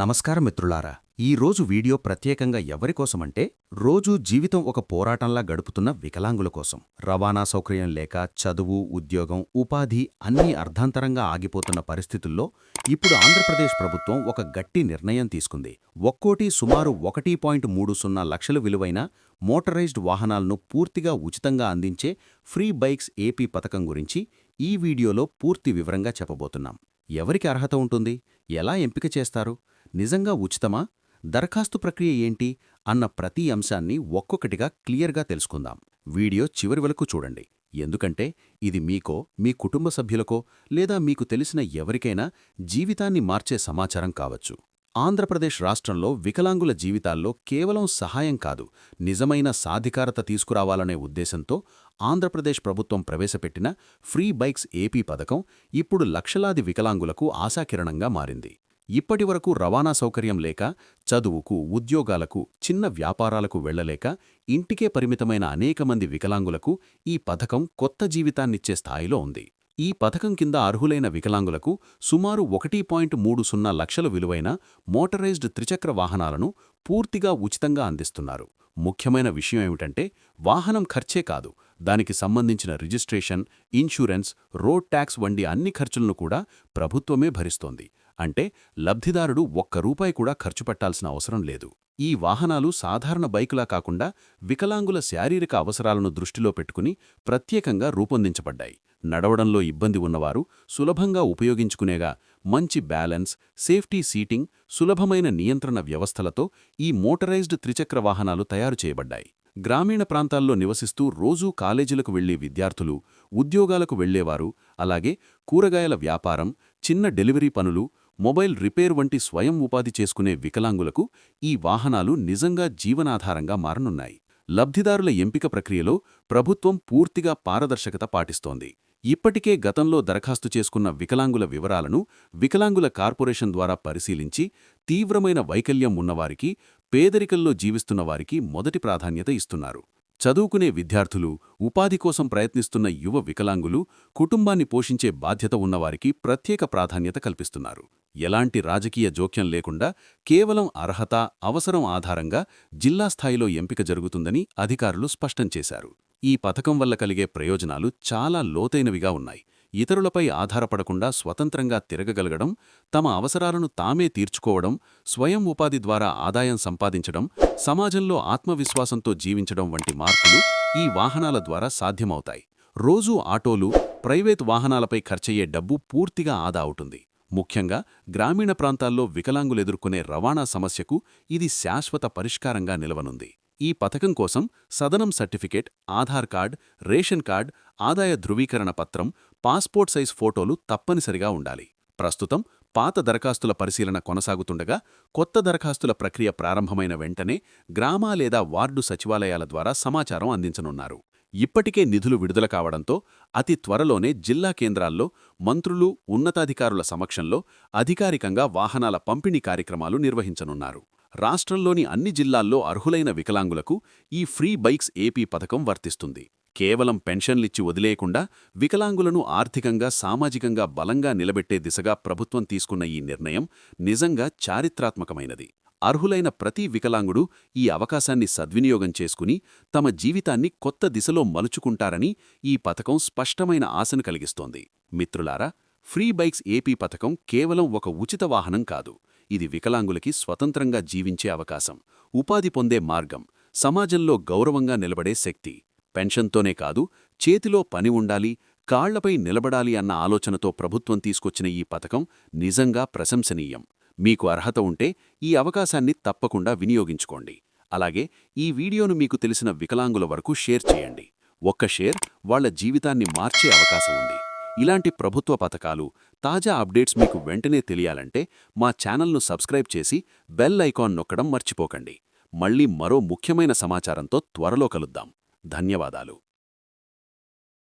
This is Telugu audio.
నమస్కారం మిత్రులారా ఈ రోజు వీడియో ప్రత్యేకంగా ఎవరికోసమంటే రోజూ జీవితం ఒక పోరాటంలా గడుపుతున్న వికలాంగుల కోసం. రవాణా సౌకర్యం లేక చదువు ఉద్యోగం ఉపాధి అన్నీ అర్ధాంతరంగా ఆగిపోతున్న పరిస్థితుల్లో ఇప్పుడు ఆంధ్రప్రదేశ్ ప్రభుత్వం ఒక గట్టి నిర్ణయం తీసుకుంది. ఒక్కోటి సుమారు ఒకటి పాయింట్ మూడు సున్నా లక్షలు విలువైన మోటరైజ్డ్ వాహనాలను పూర్తిగా ఉచితంగా అందించే ఫ్రీ బైక్స్ ఏపీ పథకం గురించి ఈ వీడియోలో పూర్తి వివరంగా చెప్పబోతున్నాం. ఎవరికి అర్హత ఉంటుంది? ఎలా ఎంపిక చేస్తారు? నిజంగా ఉచితమా? దరఖాస్తు ప్రక్రియ ఏంటి? అన్న ప్రతి అంశాన్ని ఒక్కొక్కటిగా క్లియర్గా తెలుసుకుందాం. వీడియో చివరి వరకు చూడండి. ఎందుకంటే ఇది మీకో మీ కుటుంబ సభ్యులకో లేదా మీకు తెలిసిన ఎవరికైనా జీవితాన్ని మార్చే సమాచారం కావచ్చు. ఆంధ్రప్రదేశ్ రాష్ట్రంలో వికలాంగుల జీవితాల్లో కేవలం సహాయం కాదు నిజమైన సాధికారత తీసుకురావాలనే ఉద్దేశంతో ఆంధ్రప్రదేశ్ ప్రభుత్వం ప్రవేశపెట్టిన ఫ్రీ బైక్స్ ఏపీ పథకం ఇప్పుడు లక్షలాది వికలాంగులకు ఆశాకిరణంగా మారింది. ఇప్పటివరకు రవాణా సౌకర్యం లేక చదువుకు ఉద్యోగాలకు చిన్న వ్యాపారాలకు వెళ్ళలేక ఇంటికే పరిమితమైన అనేక మంది వికలాంగులకు ఈ పథకం కొత్త జీవితాన్నిచ్చే స్థాయిలో ఉంది. ఈ పథకం కింద అర్హులైన వికలాంగులకు సుమారు ఒకటి పాయింట్ మూడు సున్నా లక్షల విలువైన మోటరైజ్డ్ త్రిచక్ర వాహనాలను పూర్తిగా ఉచితంగా అందిస్తున్నారు. ముఖ్యమైన విషయం ఏమిటంటే వాహనం ఖర్చే కాదు దానికి సంబంధించిన రిజిస్ట్రేషన్ ఇన్సూరెన్స్ రోడ్ ట్యాక్స్ వంటి అన్ని ఖర్చులను కూడా ప్రభుత్వమే భరిస్తోంది. అంటే లబ్ధిదారుడు ఒక్క రూపాయి కూడా ఖర్చు పెట్టాల్సిన అవసరం లేదు. ఈ వాహనాలు సాధారణ బైకులా కాకుండా వికలాంగుల శారీరక అవసరాలను దృష్టిలో పెట్టుకుని ప్రత్యేకంగా రూపొందించబడ్డాయి. నడవడంలో ఇబ్బంది ఉన్నవారు సులభంగా ఉపయోగించుకునేగా మంచి బ్యాలెన్స్ సేఫ్టీ సీటింగ్ సులభమైన నియంత్రణ వ్యవస్థలతో ఈ మోటరైజ్డ్ త్రిచక్ర వాహనాలు తయారు చేయబడ్డాయి. గ్రామీణ ప్రాంతాల్లో నివసిస్తూ రోజూ కాలేజీలకు వెళ్ళే విద్యార్థులు ఉద్యోగాలకు వెళ్ళేవారు అలాగే కూరగాయల వ్యాపారం చిన్న డెలివరీ పనులు మొబైల్ రిపేర్ వంటి స్వయం ఉపాధి చేసుకునే వికలాంగులకు ఈ వాహనాలు నిజంగా జీవనాధారంగా మారనున్నాయి. లబ్ధిదారుల ఎంపిక ప్రక్రియలో ప్రభుత్వం పూర్తిగా పారదర్శకత పాటిస్తోంది. ఇప్పటికే గతంలో దరఖాస్తు చేసుకున్న వికలాంగుల వివరాలను వికలాంగుల కార్పొరేషన్ ద్వారా పరిశీలించి తీవ్రమైన వైకల్యం ఉన్నవారికి పేదరికల్లో జీవిస్తున్న వారికి మొదటి ప్రాధాన్యత ఇస్తున్నారు. చదువుకునే విద్యార్థులు ఉపాధి కోసం ప్రయత్నిస్తున్న యువ వికలాంగులు కుటుంబాన్ని పోషించే బాధ్యత ఉన్నవారికి ప్రత్యేక ప్రాధాన్యత కల్పిస్తున్నారు. ఎలాంటి రాజకీయ జోక్యం లేకుండా కేవలం అర్హత అవసరం ఆధారంగా జిల్లా స్థాయిలో ఎంపిక జరుగుతుందని అధికారులు స్పష్టం చేశారు. ఈ పథకం వల్ల కలిగే ప్రయోజనాలు చాలా లోతైనవిగా ఉన్నాయి. ఇతరులపై ఆధారపడకుండా స్వతంత్రంగా తిరగగలగడం తమ అవసరాలను తామే తీర్చుకోవడం స్వయం ఉపాధి ద్వారా ఆదాయం సంపాదించడం సమాజంలో ఆత్మవిశ్వాసంతో జీవించడం వంటి మార్పులు ఈ వాహనాల ద్వారా సాధ్యమవుతాయి. రోజూ ఆటోలు ప్రైవేట్ వాహనాలపై ఖర్చయ్యే డబ్బు పూర్తిగా ఆదా అవుతుంది. ముఖ్యంగా గ్రామీణ ప్రాంతాల్లో వికలాంగులెదుర్కొనే రవాణా సమస్యకు ఇది శాశ్వత పరిష్కారంగా నిలవనుంది. ఈ పథకం కోసం సదనం certificate Aadhaar card ration card ఆదాయ ధృవీకరణ పత్రం పాస్పోర్ట్ సైజ్ ఫోటోలు తప్పనిసరిగా ఉండాలి. ప్రస్తుతం పాత దరఖాస్తుల పరిశీలన కొనసాగుతుండగా కొత్త దరఖాస్తుల ప్రక్రియ ప్రారంభమైన వెంటనే గ్రామ లేదా వార్డు సచివాలయాల ద్వారా సమాచారం అందించనున్నారు. ఇప్పటికే నిధులు విడుదల కావడంతో అతి త్వరలోనే జిల్లా కేంద్రాల్లో మంత్రులు ఉన్నతాధికారుల సమక్షంలో అధికారికంగా వాహనాల పంపిణీ కార్యక్రమాలు నిర్వహించనున్నారు. రాష్ట్రంలోని అన్ని జిల్లాల్లో అర్హులైన వికలాంగులకు ఈ ఫ్రీ బైక్స్ ఏపీ పథకం వర్తిస్తుంది. కేవలం పెన్షన్లిచ్చి వదిలేయకుండా వికలాంగులను ఆర్థికంగా సామాజికంగా బలంగా నిలబెట్టే దిశగా ప్రభుత్వం తీసుకున్న ఈ నిర్ణయం నిజంగా చారిత్రాత్మకమైనది. అర్హులైన ప్రతి వికలాంగుడు ఈ అవకాశాన్ని సద్వినియోగం చేసుకుని తమ జీవితాన్ని కొత్త దిశలో మలుచుకుంటారని ఈ పథకం స్పష్టమైన ఆశను కలిగిస్తోంది. మిత్రులారా ఫ్రీ బైక్స్ ఏపీ పథకం కేవలం ఒక ఉచిత వాహనం కాదు. ఇది వికలాంగులకి స్వతంత్రంగా జీవించే అవకాశం ఉపాధి పొందే మార్గం సమాజంలో గౌరవంగా నిలబడే శక్తి. పెన్షన్తోనే కాదు చేతిలో పని ఉండాలి కాళ్ళపై నిలబడాలి అన్న ఆలోచనతో ప్రభుత్వం తీసుకొచ్చిన ఈ పథకం నిజంగా ప్రశంసనీయం. మీకు అర్హత ఉంటే ఈ అవకాశాన్ని తప్పకుండా వినియోగించుకోండి. అలాగే ఈ వీడియోను మీకు తెలిసిన వికలాంగుల వరకు షేర్ చేయండి. ఒక్క షేర్ వాళ్ళ జీవితాన్ని మార్చే అవకాశం ఉంది. ఇలాంటి ప్రభుత్వ పథకాలు తాజా అప్డేట్స్ మీకు వెంటనే తెలియాలంటే మా ఛానల్ను సబ్స్క్రైబ్ చేసి బెల్ ఐకాన్ నొక్కడం మర్చిపోకండి. మళ్ళీ మరో ముఖ్యమైన సమాచారంతో త్వరలో కలుద్దాం. ధన్యవాదాలు.